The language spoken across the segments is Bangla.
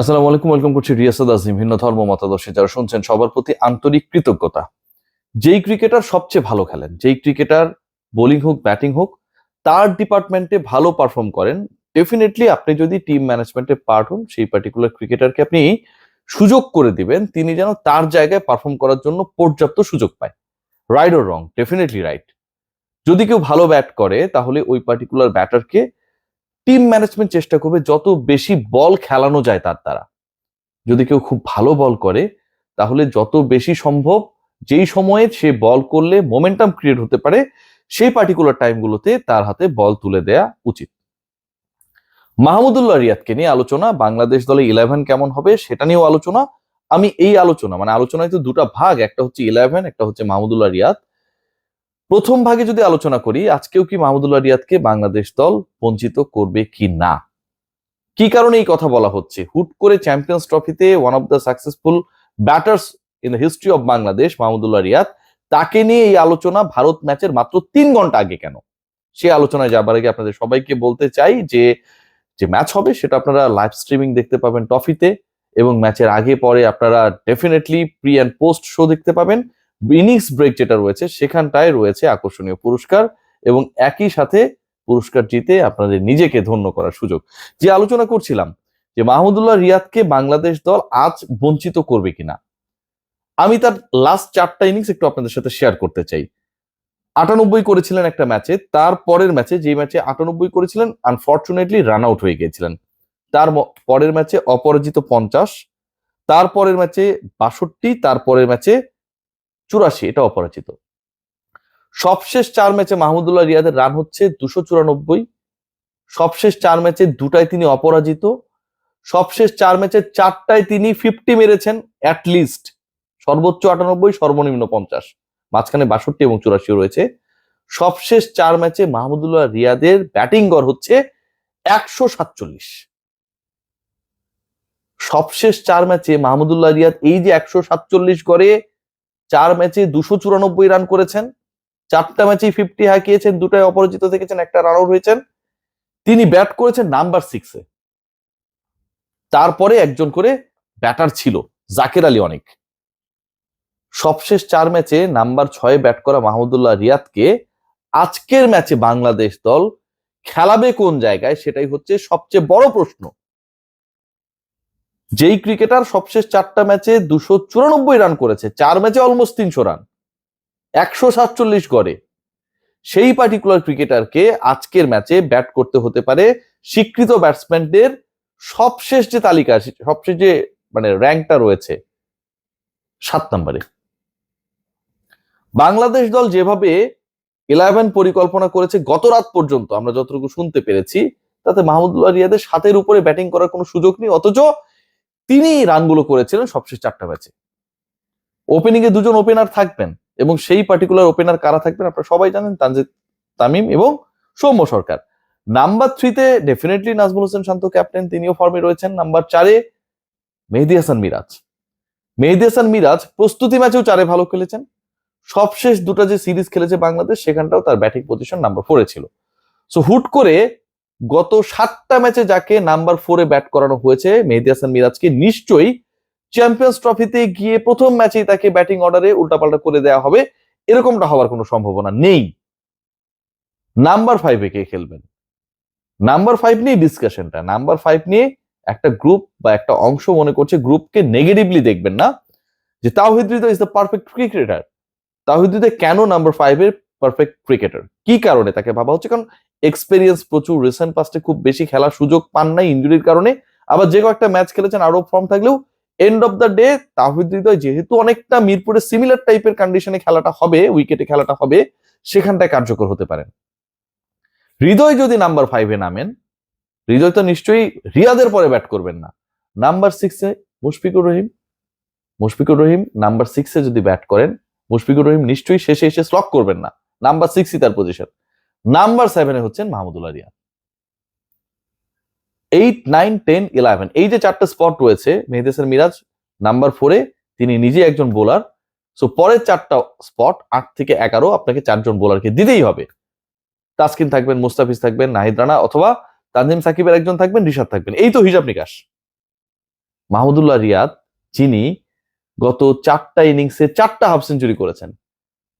আসসালামু আলাইকুম, ওয়েলকাম করছি রিয়াসাদ আজিম, ভিন্ন ধর্ম মতাদর্শী। যারা শুনছেন, সবার প্রতি আন্তরিক কৃতজ্ঞতা। যেই ক্রিকেটার সবচেয়ে ভালো খেলেন, যেই ক্রিকেটার বোলিং হোক, ব্যাটিং হোক, তার ডিপার্টমেন্টে ভালো পারফর্ম করেন, ডেফিনেটলি আপনি যদি টিম ম্যানেজমেন্টে পার্ট হন, সেই পার্টিকুলার ক্রিকেটারকে আপনি সুযোগ করে দিবেন, তিনি যেন তার জায়গায় পারফর্ম করার জন্য পর্যাপ্ত সুযোগ পায়। Right or wrong definitely right যদি কেউ ভালো ব্যাট করে, তাহলে ওই পার্টিকুলার ব্যাটারকে টিম ম্যানেজমেন্ট চেষ্টা করবে যত বেশি বল খেলানো যায় তার দ্বারা। যদি কেউ খুব ভালো বল করে, তাহলে যত বেশি সম্ভব যেই সময়ে সে বল করলে মোমেন্টাম ক্রিয়েট হতে পারে, সেই পার্টিকুলার টাইমগুলোতে তার হাতে বল তুলে দেয়া উচিত। মাহমুদুল্লাহ রিয়াদকে নিয়ে আলোচনা, বাংলাদেশ দলে ইলেভেন কেমন হবে সেটা নিয়েও আলোচনা। আমি এই আলোচনা মানে আলোচনায় তো দুটা ভাগ, একটা হচ্ছে ইলেভেন একটা হচ্ছে মাহমুদুল্লাহ রিয়াদ। প্রথম ভাগে যদি আলোচনা করি, আজকেও কি মাহমুদুল্লাহ রিয়াদকে বাংলাদেশ দল বঞ্চিত করবে কি না? কি কারণে এই কথা বলা হচ্ছে? হুট করে চ্যাম্পিয়ন্স ট্রফিতে one of the successful batters in the history of Bangladesh Mahmudullah Riyad, তাকে নিয়ে এই আলোচনা ভারত ম্যাচের মাত্র তিন ঘণ্টা আগে কেন? সে আলোচনায় যাবার আগে আপনাদের সবাইকে বলতে চাই যে যে ম্যাচ হবে সেটা আপনারা লাইভ স্ট্রিমিং দেখতে পাবেন টফিতে এবং ম্যাচের আগে পরে আপনারা definitely pre and post show দেখতে পাবেন। ইনিংস ব্রেক যেটা রয়েছে, সেখানটায় রয়েছে আকর্ষণীয় পুরস্কার এবং একই সাথে পুরস্কার জিতে আপনাদের নিজেকে ধন্য করার সুযোগ। যে আলোচনা করছিলাম, যে মাহমুদুল্লাহ রিয়াদকে বাংলাদেশ দল আজ বঞ্চিত করবে কিনা, আমি তার লাস্ট চারটা ইনিংস একটু আপনাদের সাথে শেয়ার করতে চাই। আটানব্বই করেছিলেন একটা ম্যাচে তার পরের ম্যাচে যে ম্যাচে আটানব্বই করেছিলেন আনফর্চুনেটলি রান আউট হয়ে গিয়েছিলেন। তার পরের ম্যাচে অপরাজিত পঞ্চাশ তারপরের ম্যাচে বাষট্টি তারপরের ম্যাচে চুরাশি, এটা অপরাজিত। সবশেষ চার ম্যাচে মাহমুদুল্লাহ রিয়াদের রান হচ্ছে দুশো চুরানব্বই। সবশেষ চার ম্যাচে দুটায় তিনি অপরাজিত। সবশেষ চার ম্যাচে চারটায় তিনি ফিফটি মেরেছেন অ্যাটলিস্ট সর্বোচ্চ আটানব্বই, সর্বনিম্ন পঞ্চাশ। মাঝখানে বাষট্টি এবং চুরাশি রয়েছে। সবশেষ চার ম্যাচে মাহমুদুল্লাহ রিয়াদের ব্যাটিং গড় হচ্ছে একশো সাতচল্লিশ। সবশেষ চার ম্যাচে মাহমুদুল্লাহ রিয়াদ এই যে একশো সাতচল্লিশ গড়ে চার ম্যাচে দুশো চুরানব্বই রান করেছেন, চারটা ম্যাচে ফিফটি হাঁকিয়েছেন, দুটায় অপরাজিত থেকেছেন, একটা রান আউট হয়েছেন। তিনি ব্যাট করেছেন নাম্বার সিক্সে তারপরে একজন করে ব্যাটার ছিল, জাকের আলী অনেক। সবশেষ চার ম্যাচে নাম্বার ছয়ে ব্যাট করা মাহমুদুল্লাহ রিয়াদকে আজকের ম্যাচে বাংলাদেশ দল খেলাবে কোন জায়গায় সেটাই হচ্ছে সবচেয়ে বড় প্রশ্ন। যেই ক্রিকেটার সবশেষ চারটা ম্যাচে দুশো চুরানব্বই রান করেছে, চার ম্যাচে অলমোস্ট তিনশো রান, একশো সাতচল্লিশ গড়ে। সেই পার্টিকুলার ক্রিকেটারকে আজকের ম্যাচে ব্যাট করতে হতে পারে স্বীকৃত ব্যাটসম্যানদের সবশেষ যে তালিকা, সবশেষ যে মানে র্যাঙ্কটা রয়েছে, সাত নম্বরে। বাংলাদেশ দল যেভাবে ইলেভেন পরিকল্পনা করেছে গত রাত পর্যন্ত, আমরা যতটুকু শুনতে পেরেছি, তাতে মাহমুদুল্লাহ রিয়াদের সাতের উপরে ব্যাটিং করার কোনো সুযোগ নেই, অথচ তিনি রানগুলো করেছিলেন সবশেষ চারটা ম্যাচে। ওপেনিং এ দুজন ওপেনার থাকবেন এবং সেই পার্টিকুলার ওপেনার কারা থাকবেন আপনারা সবাই জানেন, তানজিদ তামিম এবং সৌম্য সরকার। নাম্বার থ্রিতে ডেফিনেটলি নাজমুল হোসেন শান্ত ক্যাপ্টেন তিনিও ফর্মে রয়েছেন। নাম্বার চারে মেহেদি হাসান মিরাজ। মেহেদি হাসান মিরাজ প্রস্তুতি ম্যাচেও চারে ভালো খেলেছেন। সবশেষ দুটো যে সিরিজ খেলেছে বাংলাদেশ, সেখানটাও তার ব্যাটিং পজিশন নাম্বার ফোরে ছিল। সো হুট করে গত সাতটা ম্যাচে যাকে নাম্বার ফোরে ব্যাট করানো হয়েছে, মেহেদি হাসান মিরাজকে নিশ্চয়ই চ্যাম্পিয়ন্স ট্রফিতে গিয়ে প্রথম ম্যাচেই তাকে ব্যাটিং অর্ডারে উল্টাপাল্টা করে দেওয়া হবে, এরকমটা হওয়ার কোনো সম্ভাবনা নেই। নাম্বার ফাইভে কে খেলবেন? নাম্বার ফাইভ নিয়ে ডিসকাশনটা নাম্বার ফাইভ নিয়ে একটা গ্রুপ বা একটা অংশ মনে করছে গ্রুপকে নেগেটিভলি দেখবেন না, যে তাওহিদ ইজ দ্য পারফেক্ট ক্রিকেটার তাওহিদ কেন নাম্বার ফাইভের পারফেক্ট ক্রিকেটার কি কারণে তাকে ভাবা হচ্ছে? কারণ এক্সপেরিয়েন্স প্রচুর রিসেন্ট পাস্টে খুব বেশি খেলার সুযোগ পান নাই ইঞ্জুরির কারণে। আবার যে কয়েকটা ম্যাচ খেলেছেন আরও ফর্ম থাকলেও end of the day Towhid Hridoy যেহেতু অনেকটা মিরপুরে সিমিলার টাইপের কন্ডিশনে খেলাটা হবে উইকেটে খেলাটা হবে, সেখানটায় কার্যকর হতে পারেন। হৃদয় যদি নাম্বার ফাইভে নামেন, হৃদয় তো নিশ্চয়ই রিয়াদের পরে ব্যাট করবেন না। নাম্বার সিক্সে মুশফিকুর রহিম মুশফিকুর রহিম নাম্বার সিক্সে যদি ব্যাট করেন, মুশফিকুর রহিম নিশ্চয়ই শেষে এসে স্লক করবেন না। নাম্বার সিক্সই তার পজিশন নাম্বার সেভেনে হচ্ছেন Mahmudullah Riyad eight nine ten eleven এই যে চারটা স্পট রয়েছে মেহেদি হাসান মিরাজ নাম্বার ফোরে তিনি নিজে একজন বোলার সো পরের চারটা স্পট আট থেকে এগারো আপনাকে চারজন বোলারকে দিতেই হবে। তাসকিন থাকবেন, মুস্তাফিজ থাকবেন, নাহিদ রানা অথবা তানজিম সাকিবের একজন থাকবেন, রিশাদ থাকবেন। এই তো হিসাব নিকাশ। মাহমুদুল্লাহ রিয়াদ, যিনি গত চারটা ইনিংসে চারটা হাফ সেঞ্চুরি করেছেন।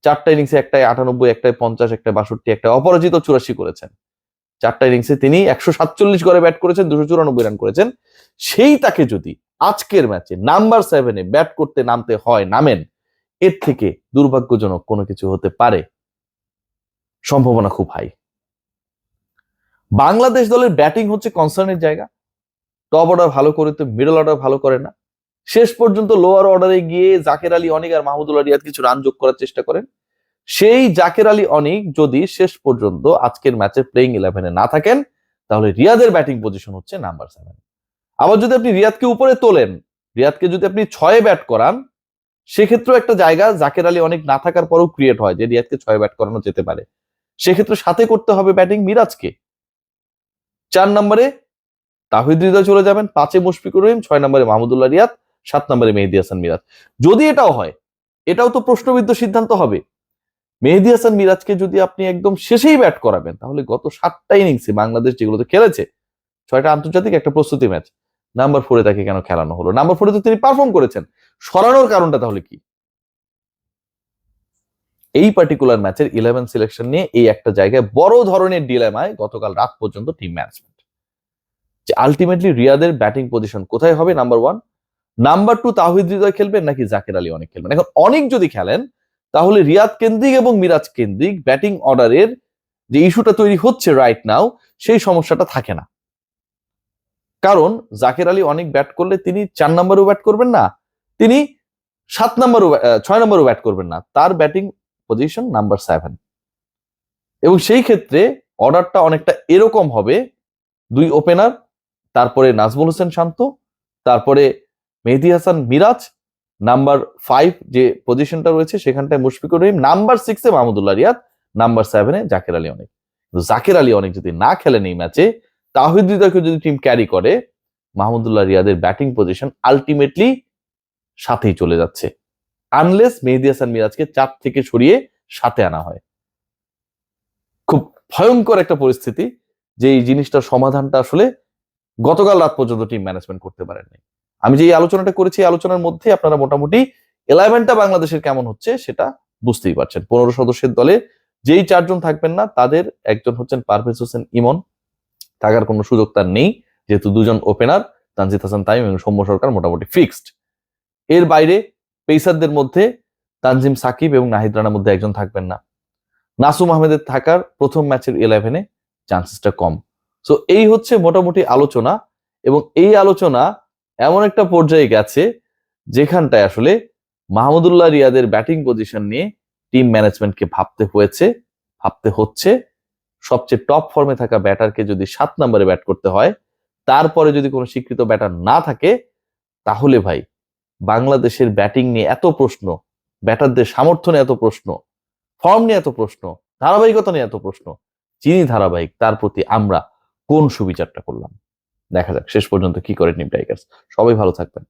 চারটা ইনিংসে একটাই আটানব্বই একটাই পঞ্চাশ একটা বাষট্টি একটা অপরাজিত চুরাশি করেছেন। চারটা ইনিংসে তিনি একশো সাতচল্লিশ করে ব্যাট করেছেন, দুশো চুরানব্বই রান করেছেন। সেই তাকে যদি আজকের ম্যাচে নাম্বার সেভেনে ব্যাট করতে নামতে হয়, নামেন, এর থেকে দুর্ভাগ্যজনক কোনো কিছু হতে পারে। সম্ভাবনা খুব হাই বাংলাদেশ দলের ব্যাটিং হচ্ছে কনসার্নের জায়গা। টপ অর্ডার ভালো করে তো মিডল অর্ডার ভালো করে না। শেষ পর্যন্ত লোয়ার অর্ডারে গিয়ে জাকের আলী অনিক আর মাহমুদুল্লাহ রিয়াদ কিছু রান যোগ করার চেষ্টা করেন। সেই জাকের আলী অনিক যদি শেষ পর্যন্ত আজকের ম্যাচে প্লেইং ইলেভেনে না থাকেন, তাহলে রিয়াদের ব্যাটিং পজিশন হচ্ছে নাম্বার সেভেন আবার যদি আপনি রিয়াদকে উপরে তোলেন, রিয়াদকে যদি আপনি ছয়ে ব্যাট করান, সেক্ষেত্রেও একটা জায়গা জাকের আলী অনেক না থাকার পরেও ক্রিয়েট হয় যে রিয়াদকে ছয় ব্যাট করানো যেতে পারে। সেক্ষেত্রে সাথে করতে হবে ব্যাটিং মিরাজকে। চার নম্বরে তাহিদ হৃদয় চলে যাবেন, পাঁচে মুশফিকুর রহিম, ছয় নম্বরে মাহমুদুল্লাহ রিয়াদ সাত নম্বরে মেহেদি হাসান মিরাজ। যদি এটাও হয়, এটাও তো প্রশ্নবিদ্ধ সিদ্ধান্ত হবে। মেহেদি হাসান মিরাজকে যদি আপনি একদম শেষেই ব্যাট করাবেন, তাহলে গত সাতটা ইনিংসে বাংলাদেশ যেগুলোতে খেলেছে, ছয়টা আন্তর্জাতিক, একটা প্রস্তুতি ম্যাচ নাম্বার ফোরে তাকে কেন খেলানো হলো? নাম্বার ফোরে তো তিনি পারফর্ম করেছেন। সরানোর কারণটা তাহলে কি? এই পার্টিকুলার ম্যাচের ইলেভেন সিলেকশন নিয়ে এই একটা জায়গায় বড় ধরনের ডিলেমায় গতকাল রাত পর্যন্ত টিম ম্যানেজমেন্ট যে আলটিমেটলি রিয়াদের ব্যাটিং পজিশন কোথায় হবে number one number two Towhid Hridoy খেলবেন নাকি জাকের আলী অনেক খেলবেন? এখন অনেক যদি খেলেন, তাহলে রিয়াদ কেন্দ্রিক এবং মিরাজ কেন্দ্রিক ব্যাটিং অর্ডারের যে ইস্যুটা তৈরি হচ্ছে রাইট নাও সেই সমস্যাটা থাকে না। কারণ জাকের আলী অনেক ব্যাট করলে তিনি চার নম্বরও ব্যাট করবেন না, তিনি সাত নম্বরও ছয় নম্বরও ব্যাট করবেন না, তার ব্যাটিং পজিশন নাম্বার সেভেন এবং সেই ক্ষেত্রে অর্ডারটা অনেকটা এরকম হবে, দুই ওপেনার তারপরে নাজমুল হোসেন শান্ত, তারপরে মেহেদি হাসান মিরাজ, নাম্বার ফাইভ যে পজিশনটা রয়েছে সেখানটায় মুশফিকুর রহিম, নাম্বার সিক্সে মাহমুদুল্লাহ রিয়াদ, নাম্বার সেভেনে জাকের আলী অনেক। কিন্তু জাকের আলী অনেক যদি না খেলেন এই ম্যাচে তাহিদ হৃদয়কে যদি টিম ক্যারি করে, মাহমুদুল্লাহ রিয়াদের ব্যাটিং পজিশন আলটিমেটলি সাথেই চলে যাচ্ছে। আনলেস মেহেদি হাসান মিরাজকে চার থেকে সরিয়ে সাথে আনা হয়। খুব ভয়ঙ্কর একটা পরিস্থিতি যে এই জিনিসটার সমাধানটা আসলে গতকাল রাত পর্যন্ত টিম ম্যানেজমেন্ট করতে পারেননি। আমি যে আলোচনাটা করেছি আলোচনার মধ্যে আপনারা মোটামুটি ইলেভেনটা বাংলাদেশের কেমন হচ্ছে সেটা বুঝতেই পারছেন। পনেরো সদস্যের দলে যেই চারজন থাকবেন না, তাদের একজন হচ্ছেন পারভেজ হোসেন ইমন। থাকার কোনো সুযোগ তার নেই, যেহেতু দুজন ওপেনার, তানজিদ হাসান তাইম এবং সৌম্য সরকার মোটামুটি ফিক্সড। এর বাইরে পেসারদের মধ্যে তানজিম সাকিব এবং নাহিদ রানার মধ্যে একজন থাকবেন না। নাসুম আহমেদের থাকার প্রথম ম্যাচের ইলেভেনে চান্সেসটা কম। সো এই হচ্ছে মোটামুটি আলোচনা এবং এই আলোচনা এমন একটা পর্যায়ে গেছে যেখানটায় আসলে মাহমুদুল্লাহ রিয়াদের ব্যাটিং পজিশন নিয়ে টিম ম্যানেজমেন্টকে ভাবতে হয়েছে, ভাবতে হচ্ছে। সবচেয়ে টপ ফর্মে থাকা ব্যাটারকে যদি সাত নম্বরে ব্যাট করতে হয়, তারপরে যদি কোনো স্বীকৃত ব্যাটার না থাকে, তাহলে ভাই বাংলাদেশের ব্যাটিং নিয়ে এত প্রশ্ন ব্যাটারদের সামর্থ্য নিয়ে এত প্রশ্ন ফর্ম নিয়ে এত প্রশ্ন, ধারাবাহিকতা নিয়ে এত প্রশ্ন যিনি ধারাবাহিক, তার প্রতি আমরা কোন সুবিচারটা করলাম? দেখা যাক। শেষ পর্যন্ত কি করে টিম টাইগার্স। সবাই ভালো থাকবেন।